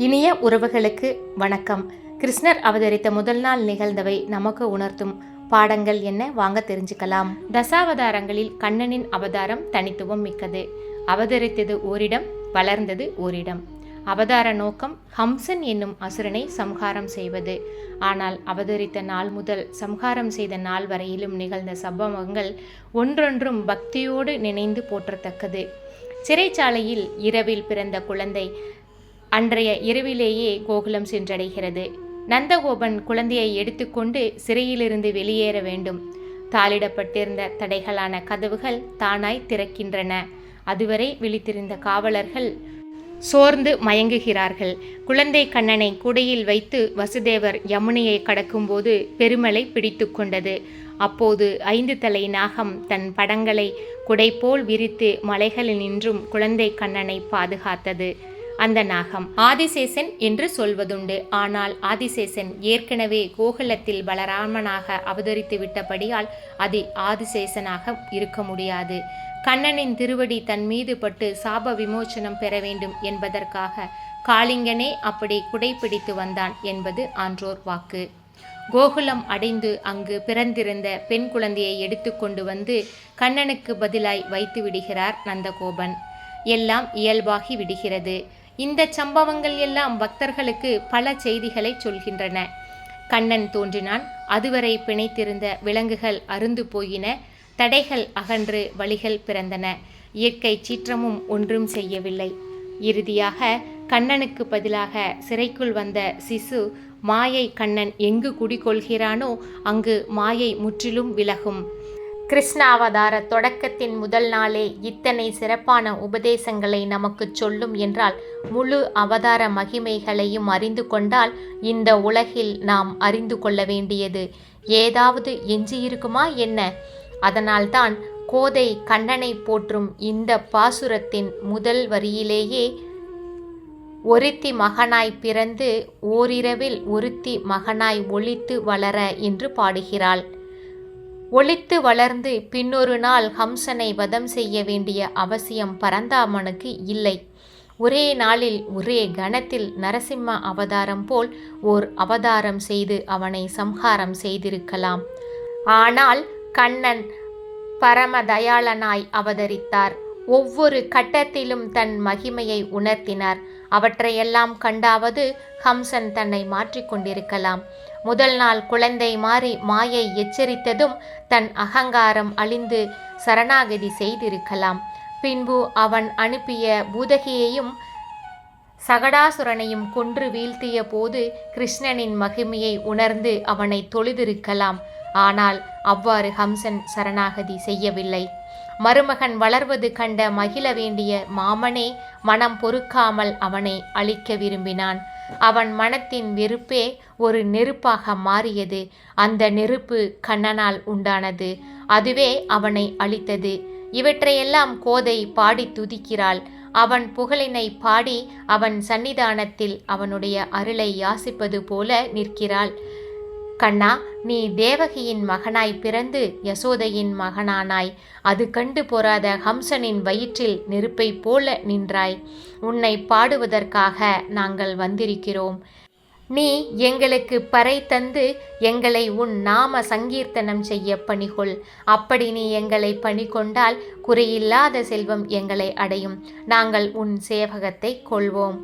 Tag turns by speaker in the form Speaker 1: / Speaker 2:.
Speaker 1: இனிய உறவுகளுக்கு வணக்கம். கிருஷ்ணர் அவதரித்த முதல் நாள் நிகழ்ந்தவை நமக்கு உணர்த்தும். பாடங்கள் என்ன? வாங்க தெரிஞ்சுக்கலாம். தசாவதாரங்களில் கண்ணனின் அவதாரம் தனித்துவம் மிக்கது. அவதரித்தது ஓரிடம் வளர்ந்தது ஓரிடம். அவதார நோக்கம் ஹம்சன் என்னும் அசுரனை சம்ஹாரம் செய்வது. ஆனால் அவதரித்த நாள் முதல் சம்ஹாரம் செய்த நாள் வரையிலும் நிகழ்ந்த சம்பவங்கள் ஒன்றொன்றும் பக்தியோடு நினைந்து போற்றத்தக்கது. சிறைச்சாலையில் இரவில் பிறந்த குழந்தை அன்றைய இரவிலேயே கோகுலம் சென்றடைகிறது. நந்தகோபன் குழந்தையை எடுத்துக்கொண்டு சிறையிலிருந்து வெளியேற வேண்டும். தாளிடப்பட்டிருந்த தடைகளான கதவுகள் தானாய் திறக்கின்றன. அதுவரை விழித்திருந்த காவலர்கள் சோர்ந்து மயங்குகிறார்கள். குழந்தை கண்ணனை குடையில் வைத்து வசுதேவர் யமுனையை கடக்கும்போது பெருமலை பிடித்து கொண்டது. அப்போது ஐந்து தலை நாகம் தன் படங்களை குடை போல் விரித்து மலைகளில் நின்றும் குழந்தை கண்ணனை பாதுகாத்தது. அந்த நாகம் ஆதிசேசன் என்று சொல்வதுண்டு. ஆனால் ஆதிசேசன் ஏற்கனவே கோகுலத்தில் பலராமனாக அவதரித்து விட்டபடியால் அது ஆதிசேசனாக இருக்க முடியாது. கண்ணனின் திருவடி தன் மீது பட்டு சாப விமோச்சனம் பெற வேண்டும் என்பதற்காக காளிங்கனே அப்படி குடைப்பிடித்து வந்தான் என்பது ஆன்றோர் வாக்கு. கோகுலம் அடைந்து அங்கு பிறந்திருந்த பெண் குழந்தையை எடுத்துக்கொண்டு வந்து கண்ணனுக்கு பதிலாய் வைத்து விடுகிறார் நந்தகோபன். எல்லாம் இயல்பாகி விடுகிறது. இந்த சம்பவங்கள் எல்லாம் பக்தர்களுக்கு பல செய்திகளை சொல்கின்றன. கண்ணன் தோன்றினான். அதுவரை பிணைத்திருந்த விலங்குகள் அருந்து போயின. தடைகள் அகன்று வழிகள் பிறந்தன. இயற்கை சீற்றமும் ஒன்றும் செய்யவில்லை. இறுதியாக கண்ணனுக்கு பதிலாக சிறைக்குள் வந்த சிசு மாயை கண்ணன் எங்கு குடிகொள்கிறானோ அங்கு மாயை முற்றிலும் விலகும். கிருஷ்ணாவதார தொடக்கத்தின் முதல் நாளே இத்தனை சிறப்பான உபதேசங்களை நமக்கு சொல்லும் என்றால் முழு அவதார மகிமைகளையும் அறிந்து கொண்டால் இந்த உலகில் நாம் அறிந்து கொள்ள வேண்டியது. ஏதாவது எஞ்சியிருக்குமா என்ன? அதனால்தான் கோதை கண்ணனை போற்றும் இந்த பாசுரத்தின் முதல் வரியிலேயே ஒருத்தி மகனாய் பிறந்து ஓரிரவில் ஒருத்தி மகனாய் ஒழித்து வளர என்று பாடுகிறாள். ஒளித்து வளர்ந்து பின்னொரு நாள் ஹம்சனை வதம் செய்ய வேண்டிய அவசியம் பரந்தாமனுக்கு இல்லை. ஒரே நாளில் ஒரே கணத்தில் நரசிம்ம அவதாரம் போல் ஓர் அவதாரம் செய்து அவனை சம்ஹாரம் செய்திருக்கலாம். ஆனால் கண்ணன் பரமதயாளனாய் அவதரித்தார். ஒவ்வொரு கட்டத்திலும் தன் மகிமையை உணர்த்தினார். அவற்றையெல்லாம் கண்டாவது ஹம்சன் தன்னை மாற்றிக்கொண்டிருக்கலாம் முதல் நாள் குழந்தை மாறி மாயை எச்சரித்ததும் தன் அகங்காரம் அழிந்து சரணாகதி செய்திருக்கலாம். பின்பு அவன் அனுப்பிய பூதகியையும் சகடாசுரனையும் கொன்று வீழ்த்திய போது கிருஷ்ணனின் மகிமையை உணர்ந்து அவனை தொழுதிருக்கலாம். ஆனால் அவ்வாறு ஹம்சன் சரணாகதி செய்யவில்லை. மருமகன் வளர்வது கண்ட மகிழ வேண்டிய மாமனே மனம் பொறுக்காமல் அவனை அழிக்க விரும்பினான். அவன் மனத்தின் வெறுப்பே ஒரு நெருப்பாக மாறியது. அந்த நெருப்பு கண்ணனால் உண்டானது. அதுவே அவனை அழித்தது. இவற்றையெல்லாம் கோதை பாடி துதிக்கிறாள். அவன் புகழினை பாடி அவன் சன்னிதானத்தில் அவனுடைய அருளை யாசிப்பது போல நிற்கிறாள். கண்ணா நீ தேவகியின் மகனாய் பிறந்து யசோதையின் மகனானாய். அது கண்டு பொறாத ஹம்சனின் வயிற்றில் நெருப்பைப் போல நின்றாய். உன்னை பாடுவதற்காக நாங்கள் வந்திருக்கிறோம். நீ எங்களுக்கு பறை தந்து எங்களை உன் நாம சங்கீர்த்தனம் செய்ய பணிகொள். அப்படி நீ எங்களை பணி கொண்டால் குறையில்லாத செல்வம் எங்களை அடையும். நாங்கள் உன் சேவகத்தை கொள்வோம்.